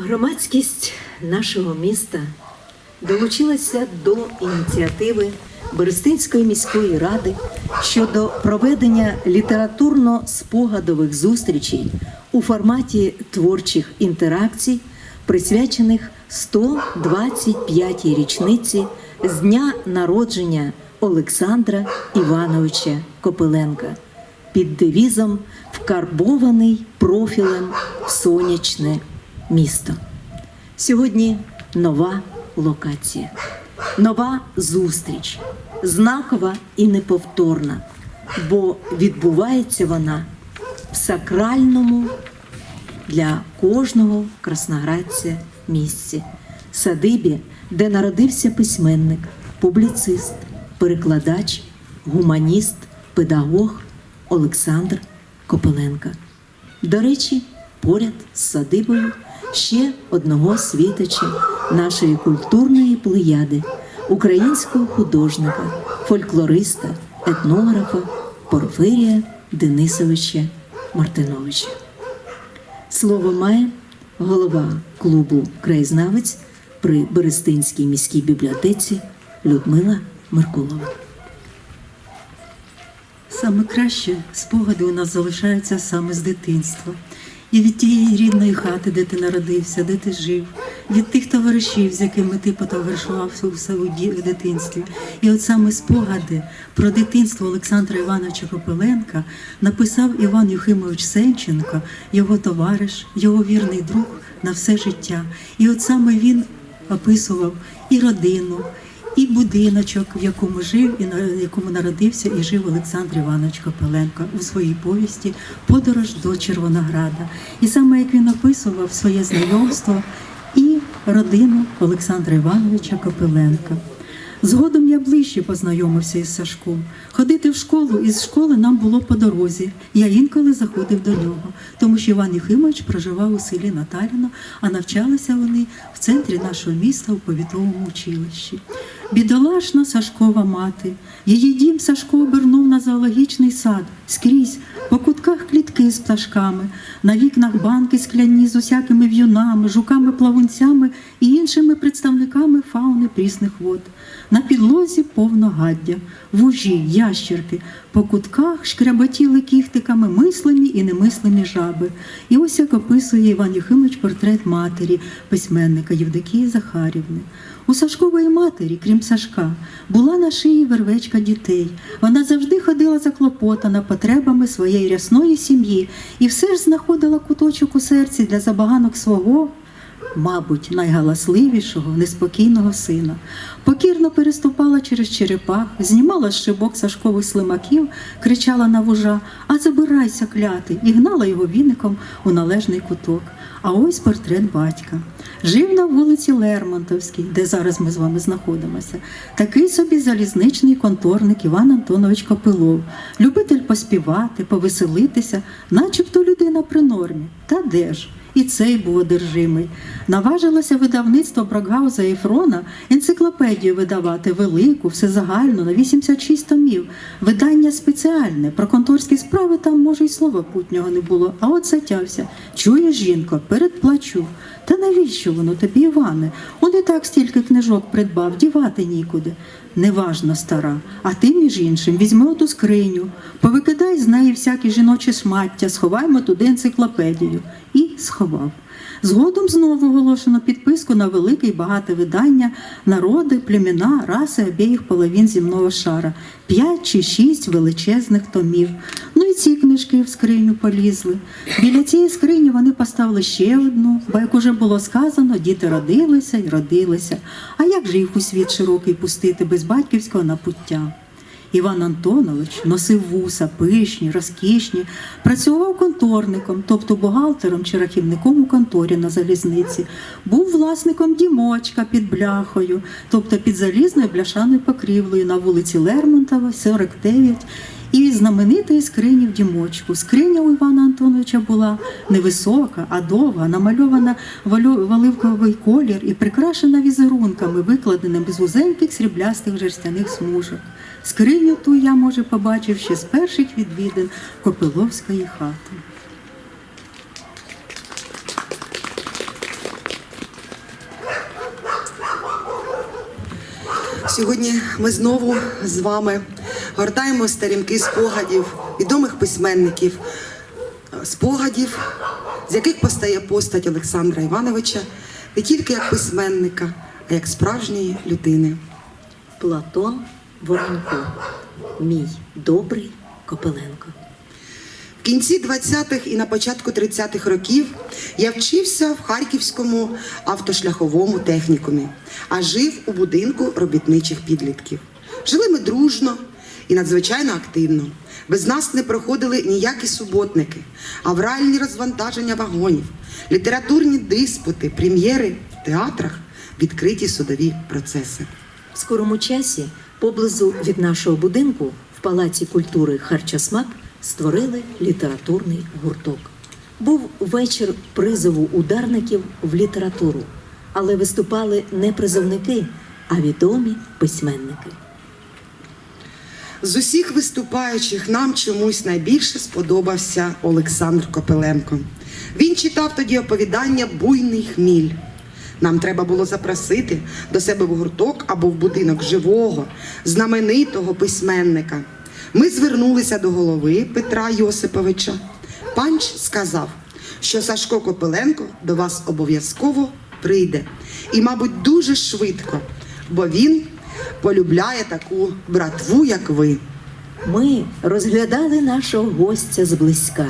Громадськість нашого міста долучилася до ініціативи Берестинської міської ради щодо проведення літературно-спогадових зустрічей у форматі творчих інтеракцій, присвячених 125-й річниці з дня народження Олександра Івановича Копиленка під девізом Вкарбований профілем сонячне місто. Сьогодні нова локація, нова зустріч, знакова і неповторна, бо відбувається вона в сакральному для кожного красноградця місці, садибі, де народився письменник, публіцист, перекладач, гуманіст, педагог Олександр Копиленка. До речі, поряд з садибою ще одного світоча нашої культурної плеяди, українського художника, фольклориста, етнографа Порфирія Денисовича Мартиновича. Слово має голова клубу Краєзнавець при Берестинській міській бібліотеці Людмила Меркулова. Саме краще спогади у нас залишаються саме з дитинства. І від тієї рідної хати, де ти народився, де ти жив, від тих товаришів, з якими ти потоваришував у своєму дитинстві. І от саме спогади про дитинство Олександра Івановича Копиленка написав Іван Юхимович Сенченко, його товариш, його вірний друг на все життя. І от саме він описував і родину, і будиночок, в якому жив і на якому народився і жив Олександр Іванович Копеленко у своїй повісті Подорож до Червонограда. І саме як він описував своє знайомство і родину Олександра Івановича Копеленка. Згодом я ближче познайомився із Сашком. Ходити в школу із школи нам було по дорозі. Я інколи заходив до нього, тому що Іван Єхимович проживав у селі Наталіно, а навчалися вони в центрі нашого міста у повітовому училищі. Бідолашна Сашкова мати. Її дім Сашко обернув на зоологічний сад скрізь, по клітки з пташками, на вікнах банки скляні з усякими в'юнами, жуками-плавунцями і іншими представниками фауни прісних вод. На підлозі повно гаддя, вужі, ящерки, по кутках шкряботіли кіхтиками мислимі і немислимі жаби. І ось як описує Іван Єхимович портрет матері, письменника Євдокії Захарівни. У Сашкової матері, крім Сашка, була на шиї вервечка дітей. Вона завжди ходила заклопотана потребами своєї рясної сім'ї і все ж знаходила куточок у серці для забаганок свого мабуть, найгаласливішого, неспокійного сина. Покірно переступала через черепах, знімала з шибок сашкових слимаків, кричала на вужа А забирайся, клятий, і гнала його віником у належний куток. А ось портрет батька. Жив на вулиці Лермонтовській, де зараз ми з вами знаходимося. Такий собі залізничний конторник Іван Антонович Копилов, любитель поспівати, повеселитися, начебто людина при нормі. Та де ж? І цей був одержимий. Наважилося видавництво Брокгауза Фрона енциклопедію видавати велику, всезагальну, на 86 томів. Видання спеціальне. Про конторські справи там, може, й слова путнього не було. А от затявся. Чуєш, жінко, передплачу. Та навіщо воно тобі, Іване? Он і так стільки книжок придбав, дівати нікуди. Неважно, стара, а ти, між іншим, візьми оту скриню, повикидай з неї всякі жіночі шмаття, сховаймо туди енциклопедію. І сховав. Згодом знову оголошено підписку на велике і багате видання народи, племена, раси обох половин земного шара, п'ять чи шість величезних томів. Ці книжки в скриню полізли. Біля цієї скрині вони поставили ще одну, бо як уже було сказано, діти родилися і родилися. А як же їх у світ широкий пустити без батьківського напуття? Іван Антонович носив вуса, пишні, розкішні, працював конторником, тобто бухгалтером чи рахівником у конторі на залізниці, був власником дімочка під бляхою, тобто під залізною бляшаною покрівлею на вулиці Лермонтова, 49, і знаменитої скрині в дімочку. Скриня у Івана Антоновича була невисока, а довга, намальована в олю- оливковий колір і прикрашена візерунками, викладеними з вузеньких сріблястих жерстяних смужок. Скриню ту я, може, побачив ще з перших відвідин Копиловської хати. Сьогодні ми знову з вами гортаємо сторінки спогадів відомих письменників, спогадів, з яких постає постать Олександра Івановича не тільки як письменника, а як справжньої людини. Платон Воронько, мій добрий Копеленко. Кінці 20-х і на початку 30-х років я вчився в Харківському автошляховому технікумі, а жив у будинку робітничих підлітків. Жили ми дружно і надзвичайно активно. Без нас не проходили ніякі суботники, авральні розвантаження вагонів, літературні диспути, прем'єри в театрах, відкриті судові процеси. В скорому часі, поблизу від нашого будинку, в Палаці культури Харчосмак створили літературний гурток. Був вечір призову ударників в літературу, але виступали не призовники, а відомі письменники. З усіх виступаючих нам чомусь найбільше сподобався Олександр Копеленко. Він читав тоді оповідання Буйний хміль. Нам треба було запросити до себе в гурток або в будинок живого, знаменитого письменника. Ми звернулися до голови Петра Йосиповича. Панч сказав, що Сашко Копеленко до вас обов'язково прийде. І, мабуть, дуже швидко, бо він полюбляє таку братву, як ви. Ми розглядали нашого гостя зблизька.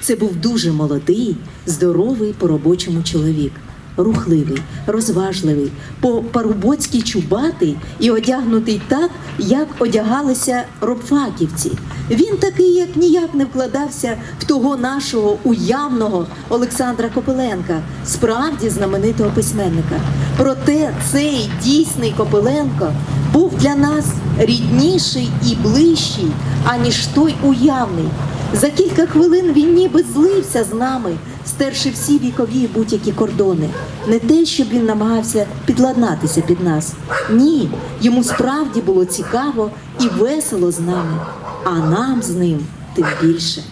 Це був дуже молодий, здоровий по-робочому чоловік, рухливий, розважливий, по-парубоцьки чубатий і одягнутий так, як одягалися робфаківці. Він такий, як ніяк не вкладався в того нашого уявного Олександра Копеленка, справді знаменитого письменника. Проте цей дійсний Копеленко був для нас рідніший і ближчий, аніж той уявний. За кілька хвилин він ніби злився з нами, стерши всі вікові будь-які кордони. Не те, щоб він намагався підладнатися під нас. Ні, йому справді було цікаво і весело з нами, а нам з ним тим більше.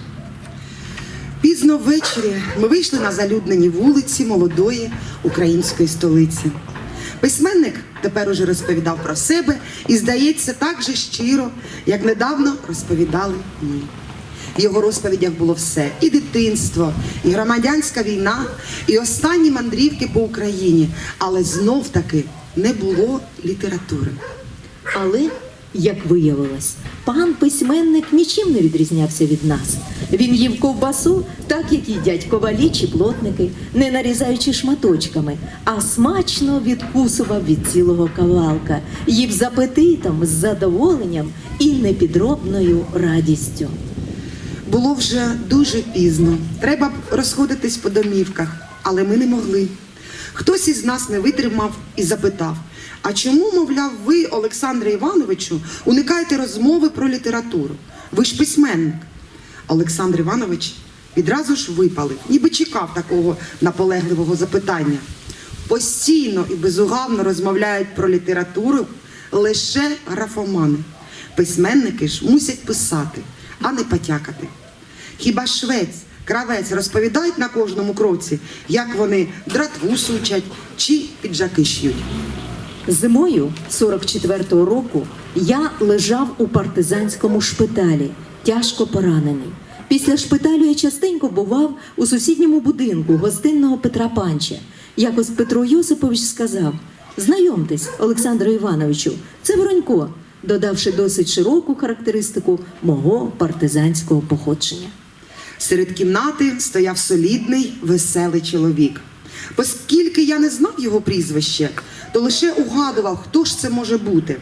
Пізно ввечері ми вийшли на залюднені вулиці молодої української столиці. Письменник тепер уже розповідав про себе і, здається, так же щиро, як недавно розповідали ми. В його розповідях було все: і дитинство, і громадянська війна, і останні мандрівки по Україні, але знов таки не було літератури. Але, як виявилось, пан письменник нічим не відрізнявся від нас. Він їв ковбасу, так як їдять ковалі чи плотники, не нарізаючи шматочками, а смачно відкусував від цілого кавалка, їв з апетитом, з задоволенням і непідробною радістю. Було вже дуже пізно. Треба розходитись по домівках, але ми не могли. Хтось із нас не витримав і запитав: а чому, мовляв, ви, Олександре Івановичу, уникаєте розмови про літературу? Ви ж письменник. Олександр Іванович відразу ж випалив, ніби чекав такого наполегливого запитання. Постійно і безугавно розмовляють про літературу лише графомани. Письменники ж мусять писати, а не потякати. Хіба швець, кравець розповідають на кожному кроці, як вони дратву сучать чи піджаки ш'ють. Зимою 44-го року я лежав у партизанському шпиталі, тяжко поранений. Після шпиталю я частенько бував у сусідньому будинку гостинного Петра Панча. Якось Петро Йосипович сказав: Знайомтесь, Олександру Івановичу, це Воронько, додавши досить широку характеристику мого партизанського походження. Серед кімнати стояв солідний, веселий чоловік. Оскільки я не знав його прізвище, то лише угадував, хто ж це може бути.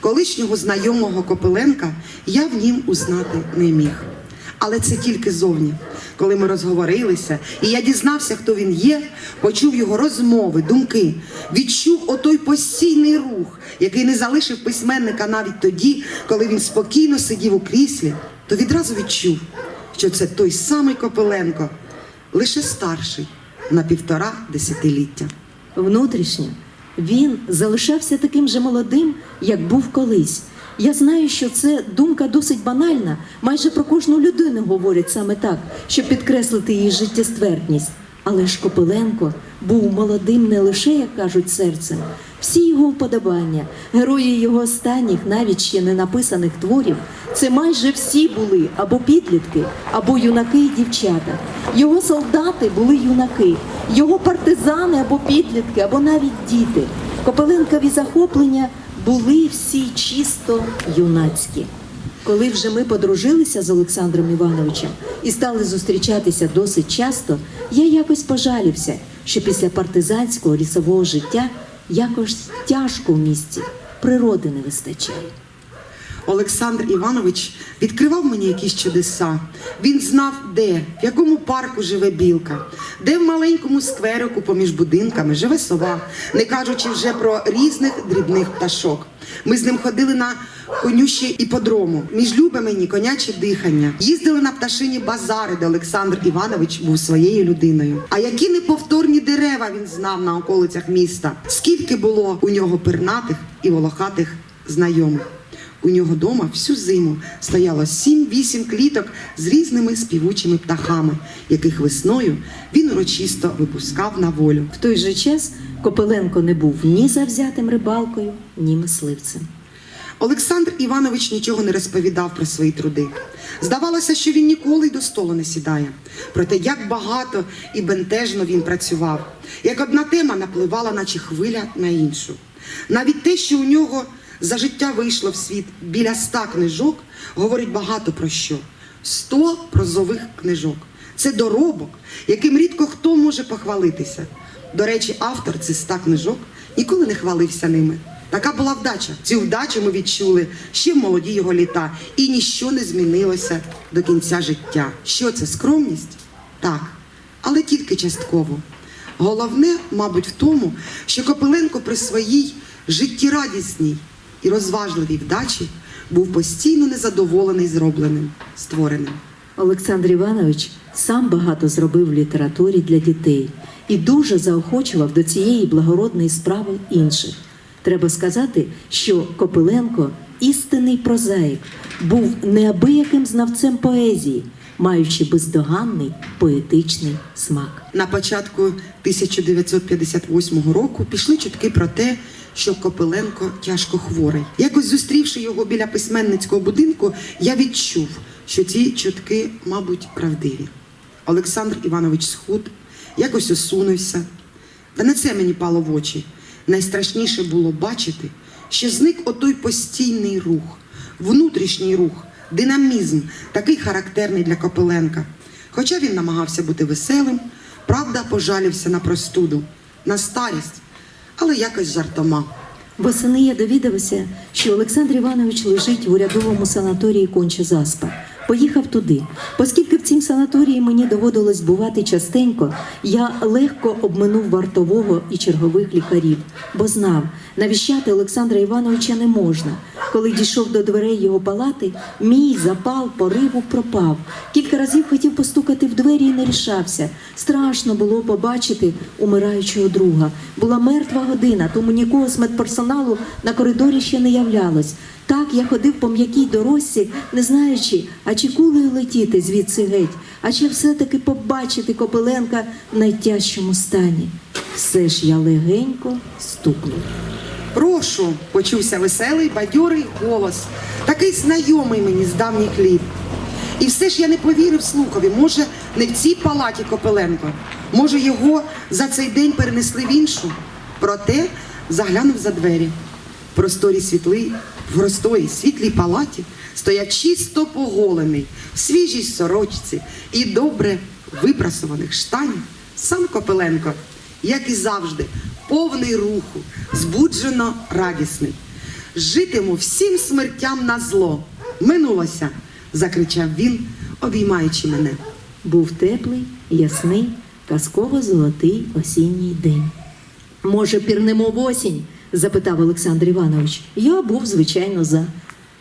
Колишнього знайомого Копеленка я в нім узнати не міг. Але це тільки зовні. Коли ми розговорилися, і я дізнався, хто він є, почув його розмови, думки, відчув отой постійний рух, який не залишив письменника навіть тоді, коли він спокійно сидів у кріслі, то відразу відчув, що це той самий Копеленко, лише старший на півтора десятиліття. Внутрішньо він залишався таким же молодим, як був колись. Я знаю, що це думка досить банальна. Майже про кожну людину говорять саме так, щоб підкреслити її життєствердність. Але ж Копиленко був молодим не лише, як кажуть, серцем. Всі його вподобання, герої його останніх, навіть ще не написаних творів, це майже всі були або підлітки, або юнаки і дівчата. Його солдати були юнаки, його партизани або підлітки, або навіть діти. Копиленкові захоплення були всі чисто юнацькі. Коли вже ми подружилися з Олександром Івановичем і стали зустрічатися досить часто, я якось пожалівся, що після партизанського лісового життя якось тяжко в місті, природи не вистачає. Олександр Іванович відкривав мені якісь чудеса. Він знав, де, в якому парку живе білка, де в маленькому скверику поміж будинками живе сова, не кажучи вже про різних дрібних пташок. Ми з ним ходили на конющі іподрому, між любе мені коняче дихання. Їздили на пташині базари, де Олександр Іванович був своєю людиною. А які неповторні дерева він знав на околицях міста, скільки було у нього пернатих і волохатих знайомих. У нього дома всю зиму стояло 7-8 кліток з різними співучими птахами, яких весною він урочисто випускав на волю. В той же час Копиленко не був ні завзятим рибалкою, ні мисливцем. Олександр Іванович нічого не розповідав про свої труди. Здавалося, що він ніколи й до столу не сідає. Проте як багато і бентежно він працював, як одна тема напливала, наче хвиля на іншу. Навіть те, що у нього за життя вийшло в світ біля ста книжок, говорить багато про що. Сто прозових книжок. Це доробок, яким рідко хто може похвалитися. До речі, автор цих ста книжок ніколи не хвалився ними. Така була вдача. Цю вдачу ми відчули ще в молоді його літа, і ніщо не змінилося до кінця життя. Що це скромність? Так, але тільки частково. Головне, мабуть, в тому, що Копиленко при своїй життєрадісній і розважливій вдачі був постійно незадоволений зробленим, створеним. Олександр Іванович сам багато зробив в літературі для дітей і дуже заохочував до цієї благородної справи інших. Треба сказати, що Копиленко, істинний прозаїк, був неабияким знавцем поезії, маючи бездоганний поетичний смак. На початку 1958 року пішли чутки про те, що Копиленко тяжко хворий. Якось зустрівши його біля письменницького будинку, я відчув, що ці чутки, мабуть, правдиві. Олександр Іванович схуд, якось осунувся. Та не це мені пало в очі. Найстрашніше було бачити, що зник отой постійний рух, внутрішній рух, динамізм, такий характерний для Копиленка. Хоча він намагався бути веселим, правда, пожалівся на простуду, на старість, але якось жартома. Восени я довідалася, що Олександр Іванович лежить в урядовому санаторії конче Заспа. Поїхав туди. Оскільки в цім санаторії мені доводилось бувати частенько, я легко обминув вартового і чергових лікарів, бо знав, навіщати Олександра Івановича не можна. Коли дійшов до дверей його палати, мій запал пориву пропав. Кілька разів хотів постукати в двері і не рішався. Страшно було побачити умираючого друга. Була мертва година, тому нікого з медперсоналу на коридорі ще не являлось. Так я ходив по м'якій дорожці, не знаючи, а чи кулею летіти звідси геть, а чи все-таки побачити Копиленка в найтяжчому стані. Все ж я легенько стукнув. Прошу, почувся веселий, бадьорий голос, такий знайомий мені з давніх літ. І все ж я не повірив слухові, може, не в цій палаті Копеленко, може, його за цей день перенесли в іншу. Проте заглянув за двері. В просторі світлий, в просторій світлій палаті стояв чисто поголений, в свіжій сорочці і добре випрасуваних штанів сам Копеленко, як і завжди, повний руху, збуджено радісний. Житиму всім смертям на зло. Минулося, закричав він, обіймаючи мене. Був теплий, ясний, казково-золотий осінній день. Може, пірнемо в осінь? запитав Олександр Іванович. Я був, звичайно, за.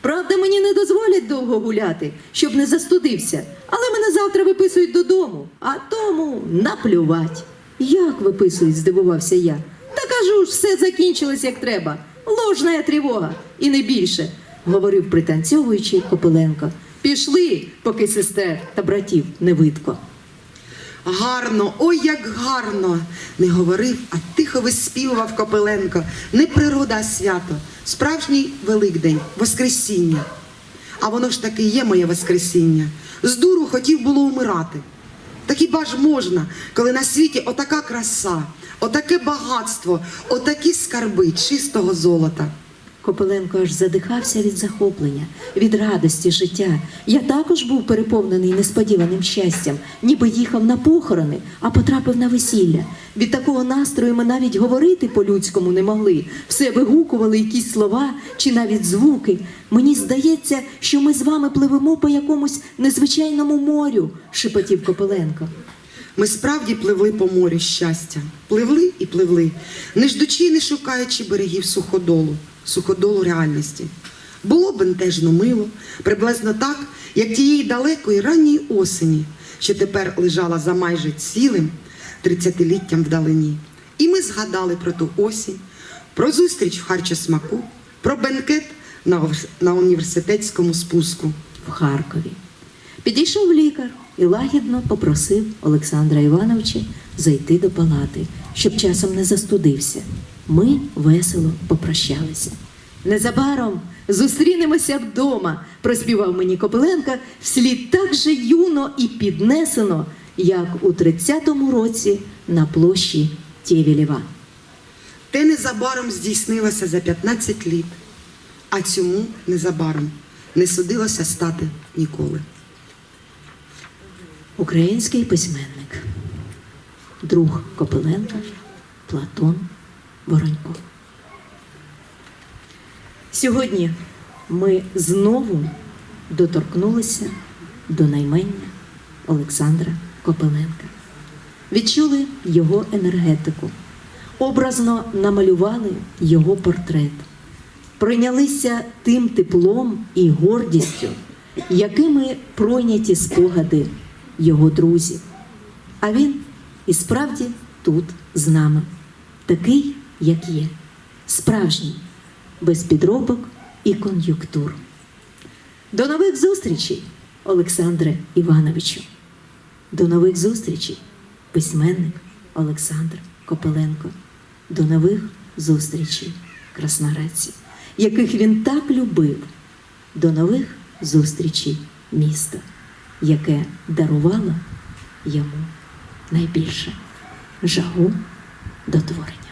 Правда, мені не дозволять довго гуляти, щоб не застудився. Але мене завтра виписують додому, а тому наплювать. Як виписують? здивувався я. Та кажу ж, все закінчилось як треба. Ложна тривога, і не більше, говорив пританцьовуючи Копиленко. Пішли, поки сестер та братів не видко. Гарно, ой, як гарно! Не говорив, а тихо виспівував Копиленко. Не природа, а свято, справжній Великдень, Воскресіння. А воно ж таки є моє Воскресіння. З дуру хотів було умирати. Та хіба ж можна, коли на світі отака краса, отаке багатство, отакі скарби чистого золота. Копиленко аж задихався від захоплення, від радості життя. Я також був переповнений несподіваним щастям, ніби їхав на похорони, а потрапив на весілля. Від такого настрою ми навіть говорити по-людському не могли. Все вигукували якісь слова чи навіть звуки. Мені здається, що ми з вами пливемо по якомусь незвичайному морю, шепотів Копиленко. Ми справді пливли по морю щастя, пливли і пливли, не ждучи не шукаючи берегів суходолу, суходолу реальності. Було бентежно мило, приблизно так, як тієї далекої ранньої осені, що тепер лежала за майже цілим тридцятиліттям вдалині. І ми згадали про ту осінь, про зустріч в харчосмаку, про бенкет на, університетському спуску. в Харкові. Підійшов лікар і лагідно попросив Олександра Івановича зайти до палати, щоб часом не застудився. Ми весело попрощалися. Незабаром зустрінемося вдома, проспівав мені Копиленка вслід так же юно і піднесено, як у 30-му році на площі Тєвєлєва. Те незабаром здійснилося за 15 літ, а цьому незабаром не судилося стати ніколи. Український письменник, друг Копиленка Платон Воронько. Сьогодні ми знову доторкнулися до наймення Олександра Копиленка. Відчули його енергетику, образно намалювали його портрет, прийнялися тим теплом і гордістю, якими пройняті спогади його друзів. А він і справді тут з нами, такий, як є, справжній, без підробок і кон'юнктур. До нових зустрічей, Олександре Івановичу. До нових зустрічей, письменник Олександр Копеленко. До нових зустрічей, красноградці, яких він так любив. До нових зустрічей міста, яке дарувало йому найбільше жагу до творення.